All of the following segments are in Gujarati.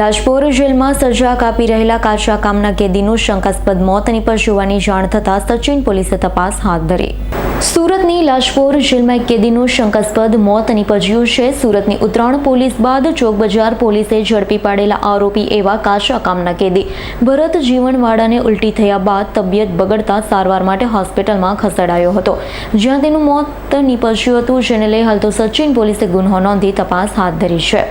લાજપોર જેલમાં સજા કાપી રહેલા કાચા કામના કેદીનું શંકાસ્પદ મોત નિપજવાની જાણ થતાં સચિન પોલીસે તપાસ હાથ ધરી. સુરતની લાજપોર જેલમાં એક કેદીનું શંકાસ્પદ મોત નિપજ્યું છે. સુરતની ઉત્તરાયણ પોલીસ બાદ ચોક બજાર પોલીસે ઝડપી પાડેલા આરોપી એવા કાચા કામના કેદી. ભરત જીવનવાડાને ઉલટી થયા બાદ તબિયત બગડતા સારવાર માટે હોસ્પિટલમાં ખસેડાયો હતો. જ્યાં તેનું મોત નિપજ્યું હતું, જેને લઈ હાલ તો સચિન પોલીસે ગુન્હો નોંધી તપાસ હાથ ધરી છે.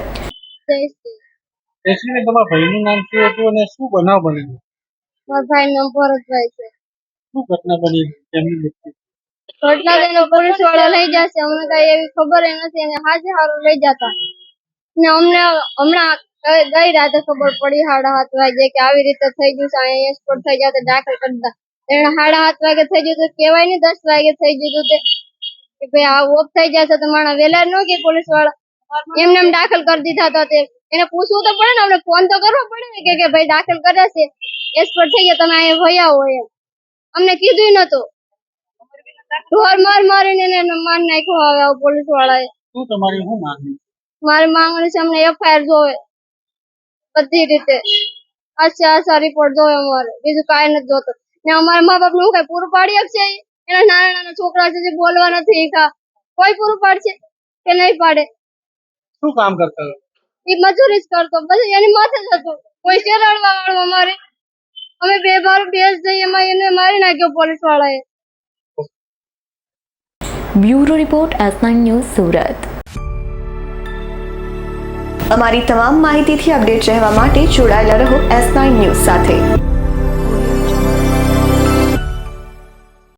જયશ્રીબેન તમારા ભાઈનું નામ શું હતું અને શું બનાવ બની મારા ભાઈ નામ ભરતભાઈ છે. શું ઘટના બની? એમની મૃત્યુ ઘટના તેનો પોલીસવાળા લઈ જશે. અમને કઈ એવી ખબર નથી. અને હાજે હારું લઈ જતા. ને અમને હમણાં ગઈ- રાતે ખબર પડી સાડા સાત વાગે કે આવી રીતે થઈ ગયું છે. અહીંયા એક્સપોર્ટ થઈ જાય દાખલ કરતા એને સાડા સાત વાગે થઈ ગયું તો કહેવાય નહીં દસ વાગે થઈ ગયું તે. કે ભાઈ આ ઓફ થઈ જશે તો માણસ વેલા ન કે પોલીસવાળા એમને એમ દાખલ કરી દીધા હતા તે. એને પૂછવું તો પડે ને આપણે ફોન તો કરવો પડે ને કે કે ભાઈ દાખલ કર્યા છે. એક્સપર્ટ થઈ ગયા તમે અહીંયા ભયા હોય એમ. અમને કીધું નતું ઢોર માર મારીને એને માર નાખ્યો હવે પોલીસ વાળાએ. શું તમારી શું માંગણી મારી માંગણી છે અમને એફઆઈઆર જોવે. બધી રીતે. અચ્છા અચ્છા રિપોર્ટ જોવે અમારે. બીજું કાંઈ નથી જોતું. ને અમારા મા બાપનું કઈ પૂરું પાડી આપશે એના નાના નાના છોકરા છે જે બોલવા નથી કોઈ પૂરું પાડશે? કે નહીં પાડે? શું કામ કરતા હતા? એ મજૂરી જ કરતો પછી એની માથે જ હતું. કોઈ શેરડવા વાળો અમારે. અમે બે બાર બેસ જઈએ એમાં એને મારી નાખ્યો પોલીસ વાળાએ. Bureau report S news Surat. અમારી તમામ માહિતીથી અપડેટ રહેવા માટે જોડાયેલા રહો એસ ન્યૂઝ સાથે.